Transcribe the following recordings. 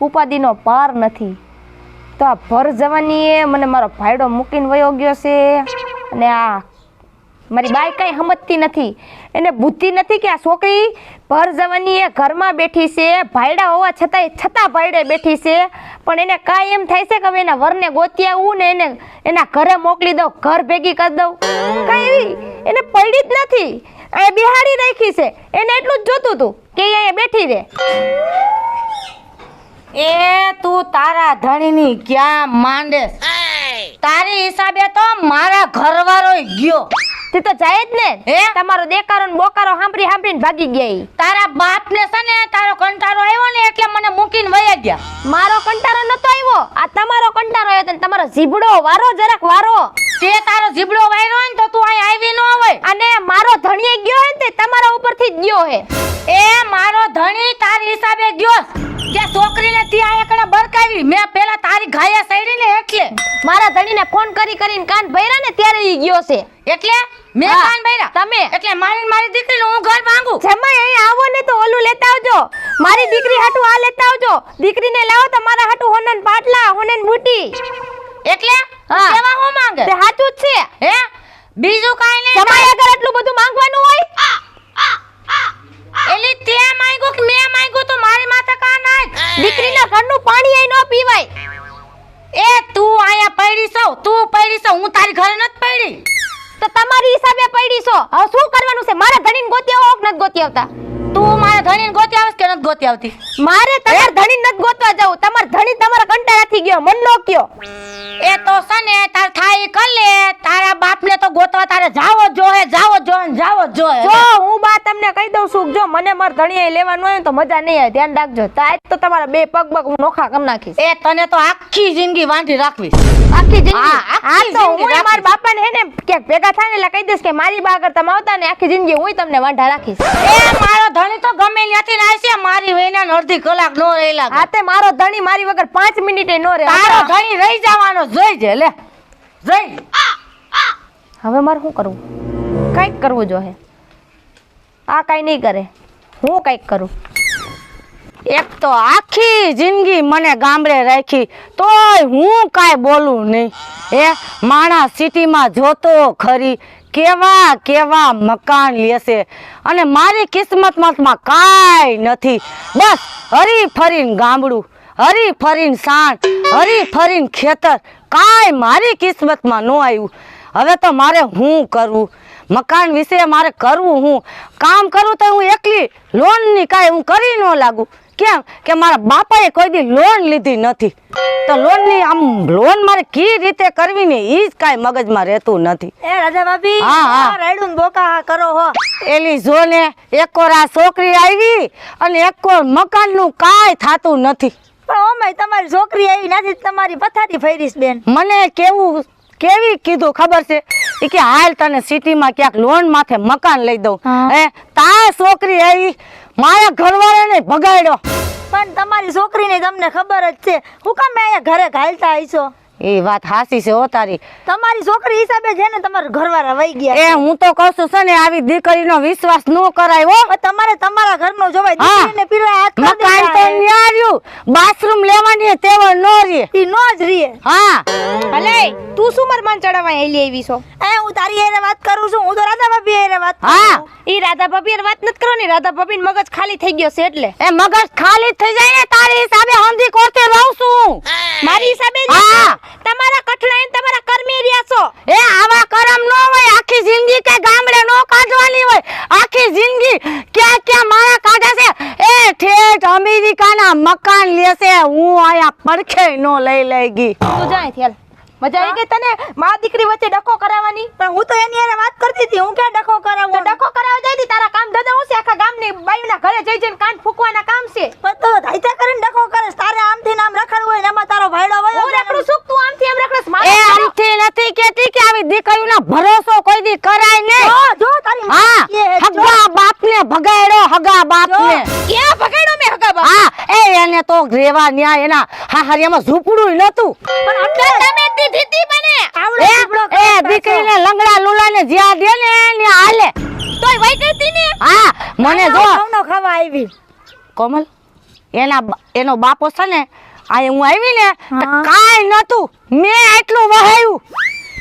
ઉપાધિનો પાર નથી. તો આ ભર જવાનીએ મને મારો ભાઈડો મૂકીને વયો ગયો છે. અને આ મારી બાઈ કાંઈ સમજતી નથી. એને બુદ્ધિ નથી કે આ છોકરી ભર જવાનીએ ઘરમાં બેઠી છે. ભાઈડા હોવા છતાંય છતાં ભાઈડે બેઠી છે. પણ એને કાંઈ એમ થાય છે કે હવે એના વરને ગોતી આવું ને એને, એના ઘરે મોકલી દઉં, ઘર ભેગી કરી દઉં. કાંઈ એવી એને પડી જ નથી. એ બિહારી રાખી છે. એને એટલું જ જોતું હતું કે અહીંયા બેઠી રહે. એ તું તારા ધણીની ક્યાં માંડે તારી હિસાબે તો મારા ઘરવાળો ગયો. તે તો જાય જ ને. હે? તમારો દેકારો ને બોકારો સાંભળી સાંભળીને ભાગી ગયા તારા બાપ ને છે ને તારો કંટાળો આવ્યો ને એટલે મને મૂકીને વયા ગયા. મારો કંટારો નતો આવ્યો. આ તમારો કંટારો આવ્યો ને તમારો જીભડો વારો જરાક વારો. તે તારો જીબડો વાયરો હોય ને તો તું અહીં આવી ન હોય. અને મારો ધણીએ ગયો હે ને તે તમારા ઉપરથી જ ગયો હે. એ મારો ધણી તારી ત્યાં બરકાવી મેં પેલા તારી ઘાયા સૈડીને એટલે. મારા ધણીને ફોન કરી કરીને કાન ભર્યા ને ત્યારે ઈ ગયો છે. એટલે મેં કાન ભર્યા. તમે. એટલે મારી મારી દીકરીનું હું ઘર માંગુ જમાઈ અહીં આવો ને તો ઓલું લેતા આવજો. મારી દીકરી હાટુ આ લેતા આવજો. દીકરીને લાવો તો મારા હાટુ હોનન પાટલા હોનન બુટી. એટલે હા. કેવા હું માંગે? તે હાચું જ છે. હે? બીજું કાઈ નહીં જમાઈ આગળ આટલું બધું માંગવાનું હોય? એલી તે માંગ્યું આવતા? તું મારા ધણીને ગોતી આવસ કે નથી ગોતી આવતી? મારે તમારા ધણી નથી ગોતવા જવું. તમાર ધણી તમારા કંટાળાથી ગયો મન નો કયો એ તો સને તાર થાય કલે લે તારા બાપને તો ગોતવા તારે જાવો જોહે જાવો જોહે જાવો જોહે જો હું બા તમને કહી દઉં છું જો મને માર ધણી લેવાનું હોય તો મજા નહીં આવે ધ્યાન રાખજો. તો તો તમારા બે પગ પગ હું નોખા કમ નાખીશ. એ તને તો આખી જિંદગી વાંધી રાખવીશ આખી જિંદગી? હા, હા તો હું. મારા બાપાને હે ને ક્યાંક ભેગા થાય ને એટલે કહી દઈશ કે મારી બા આગળ તમે આવતા ને આખી જિંદગી હું તમને વાંઢા રાખીશ. એ મારો ધણી તો ગમે ત્યાંથી ના છે મારી વૈના અડધી કલાક નો રહેલા હા તે મારો ધણી મારી વગર પાંચ મિનિટે નો રહે. તારો ધણી રહી જવાનો જોઈ જે લે જોઈ. હવે મારે શું કરવું? કંઈક કરવું જોઈએ આ કાંઈ નહીં કરે. હું કંઈક કરું? એક તો આખી જિંદગી મને ગામડે રાખી, તોય હું કાંઈ બોલું નહીં. એ માણસ સિટીમાં જોતો ખરી, કેવા કેવા મકાન લેશે અને મારી કિસ્મતમાં કાંઈ નથી. બસ, હરી ફરીને ગામડું, હરી ફરીને સાણ હરી ફરીને ખેતર, કાંઈ મારી કિસ્મતમાં ન આવ્યું. હવે તો મારે હું કરવું મકાન વિશે મારે કરવું હું? કામ કરું તો હું એકલી? લોનની કાંઈ હું કરી ન લાગુ? કેમ? કે મારા બાપાએ કોઈ દી લોન લીધી નથી. તો લોનની આમ લોન મારે કઈ રીતે કરવી ને એ જ કાંઈ મગજમાં રહેતું નથી. એ રાજા ભાભી હા, હા. આ બોકા કરો હો. એલી જોને એકોર છોકરી આવી અને એકોર મકાનનું કાંઈ થાતું નથી. પણ ઓમે તમારી છોકરી આવી નથી તમારી પથારી ફેરીશ બેન. મને કેવું કેવી કીધું ખબર છે? એ કે હાલ તને સિટીમાં ક્યાંક લોન માથે મકાન લઈ દઉં. હે. તા છોકરી આવી મારા ઘરવાળાને ભગાડ્યો. પણ તમારી છોકરીની તમને ખબર જ છે. હું કામ અહીંયા ઘરે ઘાલતા આવીશો એ વાત હાસી છે હો તારી. તમારી છોકરી હિસાબે છે ને તમારા ઘરવાળા વહી ગયા એ હું તો કહું છું છે ને આવી દીકરીનો વિશ્વાસ ન કરાય હો? તમારે તમારા ઘરનો જોવાય. દીકરીને પીરા હાથ મકાન તો. ન્યાર્યું બાથરૂમ લેવાની તેવડ નો રે ઈ નો જ રીએ હા. ભલે તું શું માર માન ચડાવવા હેલી આવી છો? એ હું તારી એને વાત કરું છું હું તો રાધા ભાભી એને વાત હા. ઈ રાધા ભાભી વાત નથી કરવાની. રાધા ભાભી મગજ ખાલી થઈ ગયો છે એટલે. એ મગજ ખાલી થઈ જાય ને તારી હિસાબે હંધી કોરતે રહું છું. મારી હિસાબે હા. તમારા કઠણા એમ તમારા કર્મી રહ્યા છો. એ આવા કરમ નો હોય આખી જિંદગી કે ગામડે નો કાઢવાની હોય. આખી જિંદગી ક્યાં ક્યાં મારા કાઢે છે? એ ઠેઠ અમેરિકાના મકાન લેશે હું આયા પડખે નો લઈ લઈ ગઈ. તું જાય થેલ મજા આવી ગઈ તને? મા દીકરી વચ્ચે ડખો કરાવવાની? પણ હું તો એની વાત કરતી હતી. રેવા ન્યા એના હાહરિયામાં ઝૂપડું નતું પણ એટલે તમે દીધી મને. આવડો ઝૂપડો એ દીકરીને લંગડા લુલાને જ્યાં દે ને ને હાલે. તોય વઈ ગઈ ને? હા મને જો. ઘઉંનો ખાવા આવી. કોમલ એના એનો બાપો છે ને આ હું આવી ને કાઈ નતું મેં આટલું વહાયું.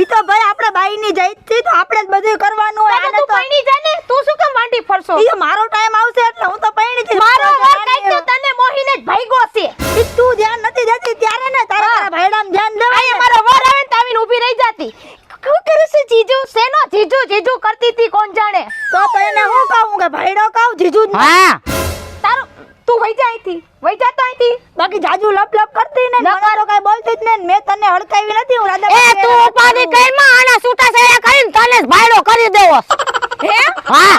ઈ તો ભાઈ આપણે બાઈની જાય છે તો આપણે જ બધું કરવાનું હોય. તો આને તું પૈણી જા ને. તું શું કામ વાંઢી ફરશો? ઈ મારો ટાઈમ આવશે એટલે હું તો પૈણી જઈશ મારો વાર વર તો તને મોહીને જ ભાઈગો છે. ઈ તું ધ્યાન નથી દેતી ત્યારે ને તારા તારા ભાઈડામ ધ્યાન દેવા અહીંયા મારો વાર આવે ને તાવીને ઊભી રહી જાતી. શું કરે છે જીજુ? સેનો જીજુ? જીજુ કરતી હતી કોણ જાણે? તો તો એને હું કહું કે ભાઈડો કહું જીજુ જ હા. તું વઈ જા અહીંથી. વઈ જા તો અહીંથી. બાકી જાજુ લપ લપ કરતી ને નકારો કઈ બોલતી જ ને મેં તને હડકાવી નથી હું રાજા એ તું ઉપાધી કઈ માં આના છૂટા છાયા કરીને તને જ ભાયડો કરી દેવો. હે? હા.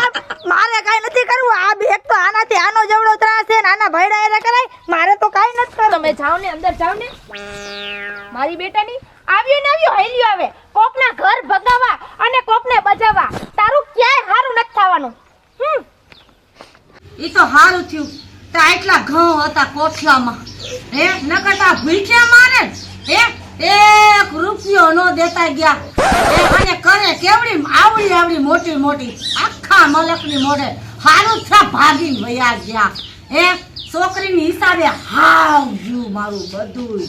મારે કાઈ નથી કરવું. આ બે- તો આનાથી આનો જેવડો ત્રાસ છે ને આના ભાયડા એરે કરાય. મારે તો કાઈ નથી કરવું. તમે જાઓ ને અંદર જાઓ ને. મારી બેટાની. આવ્યો ને આવ્યો હેલ્યો આવે. કોકના ઘર ભગાવા અને કોકને બજાવવા તારું ક્યાંય હારું નથી થવાનું હમ ઈ તો હારું થયું તે આટલા ઘઉં હતા કોઠલામાં હે? નકર તા ભૂખ્યા મારે હે? એક રૂપિયો નો દેતા ગયા. અને કરે કેવડી આવડી આવડી મોટી મોટી. આખા મલકની મોઢે હારું થા ભાગી વયા ગયા. હે? છોકરીની હિસાબે હાવ ગયું મારું બધું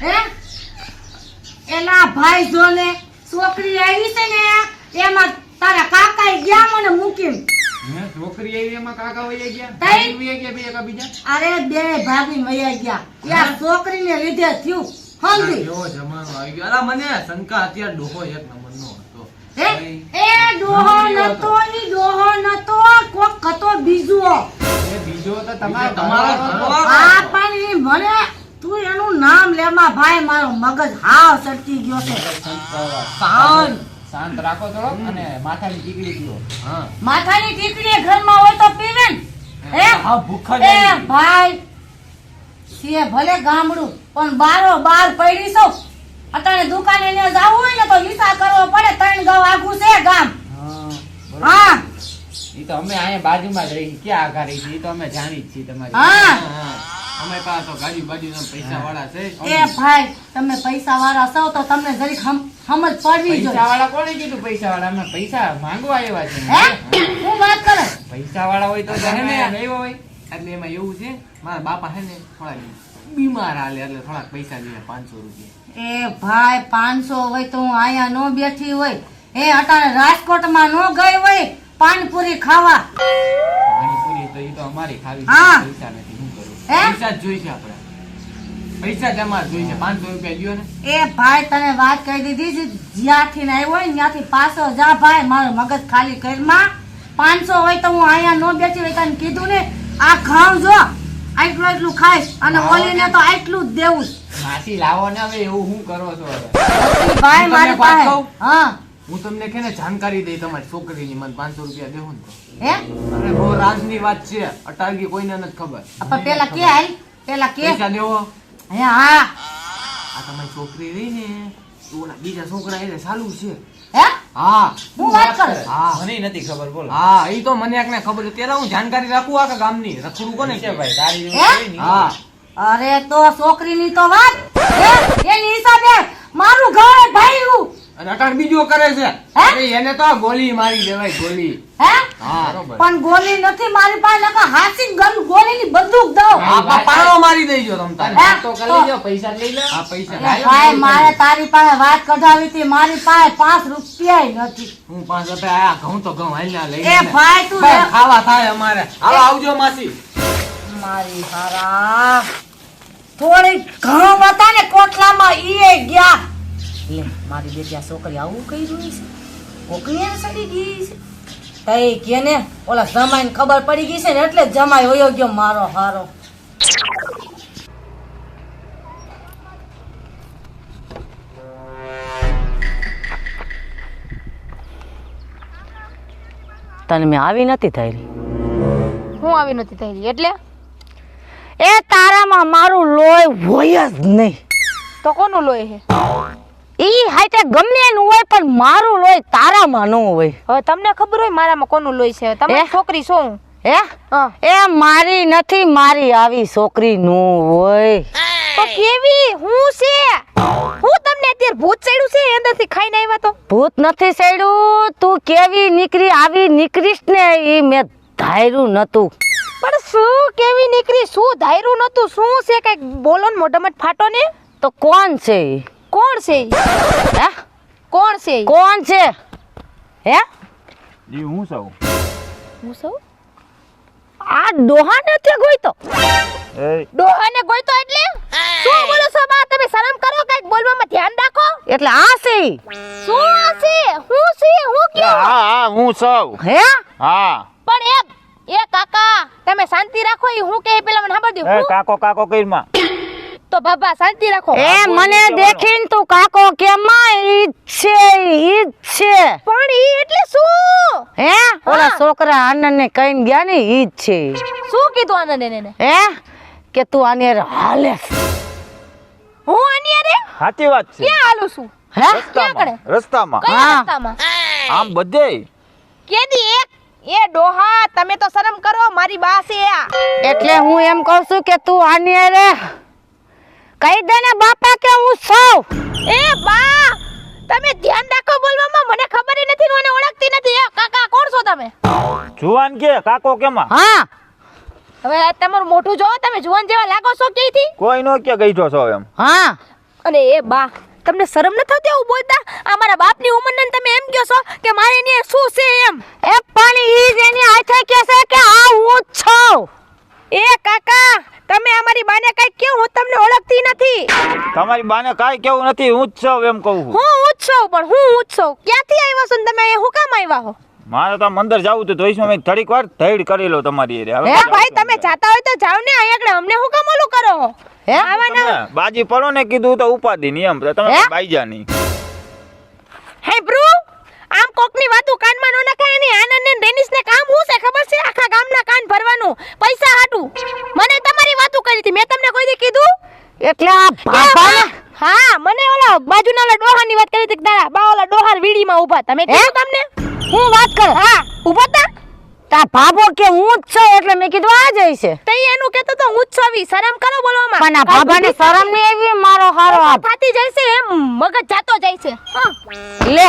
હે? એલા ભાઈ જોને છોકરી આવી છે ને, એમાં તારા કાકા ગયા મને મૂકીને. હે, છોકરી આવી એમાં કાકા વહી ગયા? તઈ? ભાઈ વહી ગયા બે એકા બીજા અરે બે ભાગી વયા ગયા. યાર છોકરીને લીધે થયું. સમજી? જમાનો આવી ગયો. અલા મને શંકા અત્યારે ડોહો એક નંબરનો હતો. એ ડોહો નતો ઈ ડોહો નતો કોક હતો બીજો. એ બીજો તો તમારો તમારો તમારો આ પણ મને તું એનું નામ લેમાં ભાઈ મારો મગજ હાવ સટકી ગયો છે. શાંત રાખો થોડો અને માથાની ટીકડી પીવો. હા. માથાની ટીકડી ઘરમાં હોય તો પીવે ને. હે હા? ભૂખા એ ભાઈ છે ભલે ગામડું પણ બારો બાર પડી છો. અત્યારે દુકાને ને જાવું હોય ને તો હિસાબ કરવો પડે. ત્રણ ગાવ આગુ છે ગામ. હા એ ઈ તો અમે અહીંયા બાજુમાં જ રહી ક્યાં આગા રહી છીએ? ઈ તો અમે જાણી જ છીએ તમારી. હા. અમે પાસે તો ગાડી બાજુના પૈસા વાળા છે. એ ભાઈ તમે પૈસા વાળા છો તો તમને જરીક સમજ પડવી પૈસા વાળા કોને કીધું પૈસા વાળા? અમે પૈસા માંગવા આવ્યા છે. હે? હું વાત કરે? પૈસા વાળા હોય તો તમે લઈ હોય. એટલે એમાં એવું છે મારા બાપા છે ને થોડા બીમાર હાલે એટલે થોડાક પૈસા જોઈએ પાંચસો રૂપિયા. એ ભાઈ પાંચસો હોય તો હું અહીંયા નો બેઠી હોય. એ અટાણે રાજકોટમાં નો ગઈ હોય પાનપુરી ખાવા. પાણીપુરી તો એ તો અમારી ખાવી પૈસા પૈસા જોઈશે આપણે. પૈસા જમા જોઈશે. પાંચસો રૂપિયા લ્યો ને. એ ભાઈ તને વાત કહી દીધી જ્યાંથી ને આવ્યો હોય ને ત્યાંથી પાછો જા ભાઈ મારો મગજ ખાલી કરમાં પાંચસો હોય તો હું અહીંયા નો બેસી હોય તને કીધું ને આ ખાવ જો આટલું આટલું ખાઈશ અને ઓલી ને. ઓલીને તો આટલું જ દેવું. માસી લાવો ને હવે એવું હું કરો છો ભાઈ મારી પાસે હા. હું તમને કે ને જાણકારી દઈ તમારી છોકરીની મને પાંચસો રૂપિયા દેવો ને હે? અરે બહુ રાજની વાત છે. અટારગી કોઈને નથી ખબર. પણ પેલા કે હાલ? પેલા કે? પૈસા દેવો હે હા. આ તમારી છોકરી રહી ને ઓલા બીજા છોકરા એટલે સાલું છે. હે? હા. હું વાત કરે? હા. મને નથી ખબર બોલ. હા એ તો મને એકને ખબર છે. પેલા હું જાણકારી રાખું આ ગામની? રખડું કોને છે? ભાઈ તારી હે? અરે તો છોકરીની તો વાત. એની હિસાબે મારું ઘર ભાઈયું અને અટાણ બીજો કરે છે? અરે એને તો ગોલી મારી દેવાય ગોલી. હે? પણ ગોલી નથી મારી પાસે નકર હાથી ગન ગોલીની બંદૂક દો આ પાણો મારી દેજો તમ તારે. તો કરી લેજો પૈસા લઈ લે. આ પૈસા. ભાઈ મારે તારી પાસે વાત કઢાવી હતી મારી પાસે 5 રૂપિયા નથી. હું પાંચ રૂપિયા આયા ઘઉં તો ઘઉં હાલ્યા લઈ એ ભાઈ તું ખાવા થાય અમારે. હાલો આવજો માસી. મારી હારા. થોડી ઘઉં હતા ને કોટલામાં ઈએ ગયા. લે મારી બેટી આ છોકરી આવું કર્યું છે. કોકની સડી ગઈ છે? તઈ કે ને ઓલા જમાઈને ખબર પડી ગઈ છે ને એટલે જમાઈ વયો ગયો મારો હારો. તને મેં આવી નથી થઈ હું આવી નથી થઈ એટલે? એ તારામાં મારું લોહી હોય જ નહીં. તો કોનું લોહી છે? ઈ હાઈટે ગમે એનું હોય પણ મારું લોહી તારામાં ન હોય. હવે તમને ખબર હોય મારામાં કોનું લોહી છે? તમે છોકરી છો હું? હે. એ મારી નથી મારી આવી છોકરી નું હોય. તો કેવી? હું છે? હું તમને અત્યારે ભૂત ચડ્યું છે અંદરથી ખાઈને આવ્યા તો? ભૂત નથી ચડ્યું તું કેવી નીકળી આવી નીકળીશ ને ઈ મેં ધાર્યું નતું. પણ શું કેવી નીકળી? શું ધાયરું નતું? શું છે? કંઈક બોલો ને મોઢામાં ફાટો ને? તો કોણ છે? કોણ છે હે? કોણ છે કોણ છે? હે? જી હું સૌ હું સૌ આ ડોહા નથી ગોઈતો એ ડોહાને ગોઈતો એટલે? શું બોલો છો બા તમે શરમ કરો કંઈક બોલવામાં ધ્યાન રાખો? એટલે આ છે શું આ છે? હું છે હું કે હા હા હું સૌ હે? હા. પણ એ એ કાકા તમે શાંતિ રાખો એ હું કે પેલા મને સાંભળ એ દો કાકો કાકો કઈરમાં તો બાબા શાંતિ રાખો. એ મને દેખીને તું કાકો કેમાં ઈ છે ઈ છે. પણ ઈ એટલે શું? હે? ઓલા છોકરા આનંદને કહીને ગયા ને ઈ છે. શું કીધું આનંદ એને? હે? કે તું આની અરે હાલે હું આની અરે સાચી વાત છે. ક્યાં હાલું છું? હે? રસ્તામાં રસ્તામાં. હા. રસ્તામાં? આમ બધે? કેદી એક એ ડોહા તમે તો શરમ કરો મારી બા છે આ. એટલે હું એમ કહું છું કે તું આની હારે કહી દે ને બાપા કે હું સૌ. એ બા તમે ધ્યાન રાખો બોલવામાં મને ખબર ય નથી મને ઓળખતી નથી. એ કાકા કોણ છો તમે? જુવાન કે કાકો કેમાં? હા. હવે આ તમારું મોઢું જોવો તમે જુવાન જેવા લાગો છો ક્યાંથી કોઈ નો કે ગઈઠો છો એમ. હા. અને એ બા તમને શરમ ન થતી એવું બોલતા? આ મારા બાપની ઉંમરને ને તમે એમ કહો છો કે મારે એની શું છે એમ? એ પણ ઈ જ એની આથે કહે છે કે આ હું છું. એ કાકા તમે અમારી બાને કઈ કેવું હું તમને ઓળખતી નથી. તમારી બાને કાંઈ કેવું નથી હું જ છું એમ કહું છું. હું ઉત્સવ પણ હું ઉત્સવ ક્યાંથી આવ્યા છો ને તમે અહીંયા? હું કામ આવ્યા હો? મારે તો આમ અંદર જવું તો જોઈશું મેં થોડીક વાર ધૈડ કરી લો તમારી એરે હવે ભાઈ તમે જાતા હોય તો જાવ ને અહીંયા આગળ. અમને હું કામ ઓલું કરો હે? તમે બાજી પડો ને કીધું તો ઉપાધિ નિયમ એમ. તમે ભાઈ બાઈજા નહીં હે બ્રુ આમ કોકની વાતો કાનમાં ન નખાય ને આનંદ ને ડેનિસ ને કામ હું છે? ખબર છે? આખા ગામના કાન ભરવાનું. પૈસા હાટું. મને તમારી વાતો કરી હતી મેં તમને કોઈ દી કીધું? એટલે આ ભાભા હા મને ઓલા બાજુના ઓલા ડોહાની વાત કરી હતી કે તારા બા ઓલા ડોહાર વીડીમાં ઊભા. તમે કીધું તમને? હું વાત કર. હા ઊભા તા. તા ભાભો કે હું જ છું એટલે મેં કીધું આ જઈ છે. તે એનું કેતો તો હું જ છવી શરમ કરો બોલવામાં. પણ આ ભાભાને શરમ નહીં આવી મારો હારો આ ફાટી જાય છે એમ. મગજ જાતો જાય છે. હા. લે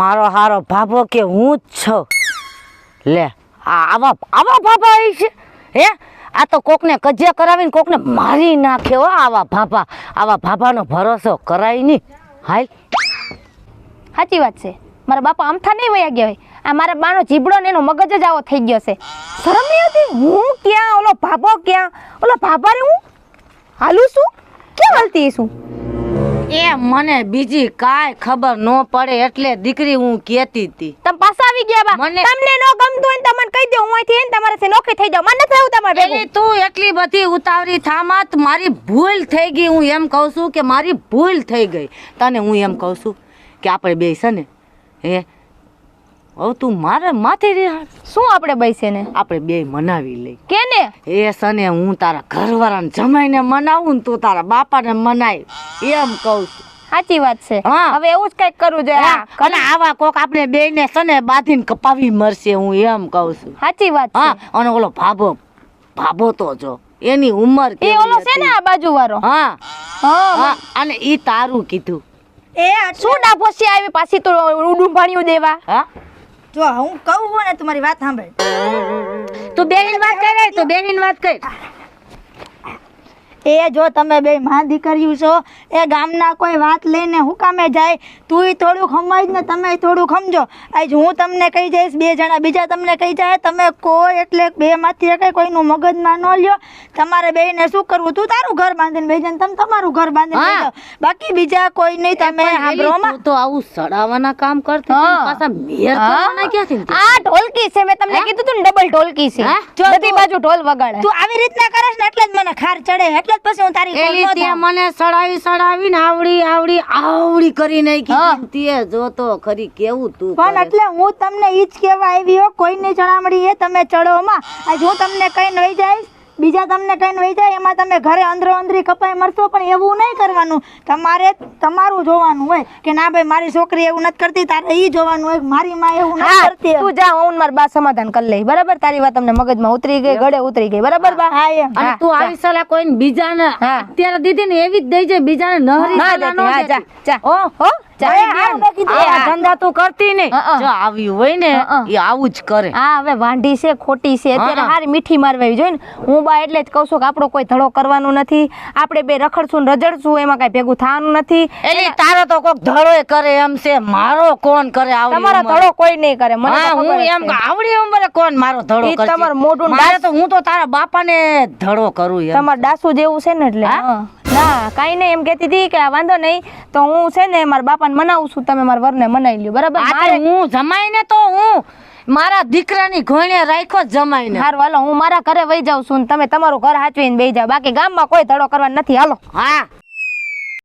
મારો હારો ભાભો કે હું જ છું. લે આ આવા આવા ભાભા આવી છે. હે? આ તો કોકને કજિયા કરાવીને કોકને મારી નાખે હો આવા ભાભા. આવા ભાભાનો ભરોસો કરાય નહીં. હાલ. સાચી વાત છે. મારા બાપા આમથા નહીં વયા ગયા હોય. આ મારા બાનો જીબડો ને એનો મગજ જ આવો થઈ ગયો છે. શરમ નહીં આવતી? હું ક્યાં? ઓલો ભાભો ક્યાં? ઓલો ભાભા રે હું? હાલું શું ક્યાં હાલતી છું એ મને બીજી કાંઈ ખબર ન પડે એટલે દીકરી હું કહેતી હતી. તમે પાછા આવી ગયા બા. મને- તમને નો ગમતું હોય તમને કહી દો હું અહીંથી ને તમારાથી નોખી થઈ જાઉં. મને આવું તમારે ભેગું. તું એટલી બધી ઉતાવળી થામાત મારી ભૂલ થઈ ગઈ. હું એમ કહું છું કે મારી ભૂલ થઈ ગઈ. તને હું એમ કહું છું કે આપણે બે છે ને હે હવે તું મારે માથે શું આપણે બેસે ને? આપણે બે મનાવી લઈ. કેને? એ સને હું તારા ઘરવાળાને જમાઈને મનાવું ને તું તારા બાપાને મનાય. એમ કહું છું. સાચી વાત છે. હવે એવું જ કંઈક કરવું જોઈએ. અને આવા કોક આપણે બે ને સને બાંધીને કપાવી મરશે હું એમ કહું છું. સાચી વાત હા. અને ઓલો ભાભો ભાભો તો જો એની ઉંમર એ ઓલો છે ને આ બાજુ વાળો હા. હા. હા અને ઈ તારું કીધું. એ શું ડાભોસી આવી પાછી તો ડુંભાણિયું દેવા? હા? જો, હું કહું ને, તમારી વાત સાંભળ. તું બેહીન વાત કરે, તું બેહીન વાત કર. એ જો તમે બે માં દીકરીયું છો એ ગામના કોઈ વાત લઈને હું કામે જાય? તુંય થોડુંક સમજ ને તમે થોડુંક સમજો. આજ હું તમને કહી જઈશ બે જણા બીજા તમને કહી જાય. તમે કોઈ એટલે બે માંથી કઈ કોઈનું મગજમાં ન લ્યો. તમારે બેને શું કરવું? તું તારું ઘર બાંધીને બે જણ તમે તમારું ઘર બાંધીને જાઓ. બાકી બીજા કોઈ નહીં તમે સાંભળોમાં તું તો આવું સડાવવાના કામ કરતી. પાછા મેર કરવાના આ ઢોલકી છે મેં તમને કીધું તું ને ડબલ ઢોલકી છે. બધી બાજુ ઢોલ વગાડે. તું આવી રીતના કરે છે ને એટલે જ મને ખાર ચડે એટલે જ પછી હું તારી એલી તે મને સડાવી સડાવીને આવડી આવડી આવડી કરી. નાખી તે જોતો ખરી કેવું તું પણ એટલે હું તમને ઈ જ કહેવા આવી હો કોઈને ચડામડી એ તમે ચડો માં આજ હું તમને કઈ વહી જઈશ? બીજા તમને કઈ વહી જાય એમાં તમે ઘરે અંદરો અંદરી કપાઈ મરશો પણ એવું નહીં કરવાનું. તમારે તમારું જોવાનું હોય કે ના ભાઈ મારી છોકરી એવું નથી કરતી તારે એ જોવાનું હોય મારી માં એવું નથી કરતી તું જા હું મારા બા સમાધાન કરી લઈ. બરાબર? તારી વાત તમને મગજમાં ઉતરી ગઈ ગળે ઉતરી ગઈ. બરાબર બા? હા અને તું આવી સલાહ કોઈ બીજાને. અત્યારે દીધી ને એવી જ દઈ જાય બીજાને નહરી ના સલાહ ન દેતી. હા જા જા. ઓ હો? આવું ધંધા તું કરતી નહીં. અ, અ. જો આવ્યું હોય ને અ, અ. એ આવું જ કરે. હા હવે વાંઢી છે ખોટી છે. અત્યારે હારી મીઠી મારવા જોઈએ ને હું બા એટલે જ કહું છું કે આપણો કોઈ ધડો કરવાનો નથી. આપણે બે રખડશું ને રજડશું એમાં કઈ ભેગું થવાનું નથી. એલી તારો તો કોક ધડોય કરે એમ છે. મારો કોણ કરે આવડી તમારો ધડો કોઈ નહીં કરે. મને હું એમ આવડી ઉંમરે કોણ મારો ધડો ઈ કરશે? તમારું મોઢું મારે તો હું તો તારા બાપાને ધડો કરું તમારે દાસુ જેવું છે ને એટલે. ના કાંઈ નહીં એમ કહેતી હતી કે આ વાંધો નહીં તો હું છે ને મારા બાપાને મનાવું છું તમે મારા વરને મનાવી લ્યો બરાબર? મારે હું જમાઈને તો હું મારા દીકરાની ઘોણે રાખ્યો જ જમાઈને હારું હાલો હું મારા ઘરે વહી જાઉં છું ને તમે તમારું ઘર હાચવીને બેહી જાઓ. બાકી ગામમાં કોઈ ધડો કરવા નથી હાલો. હા.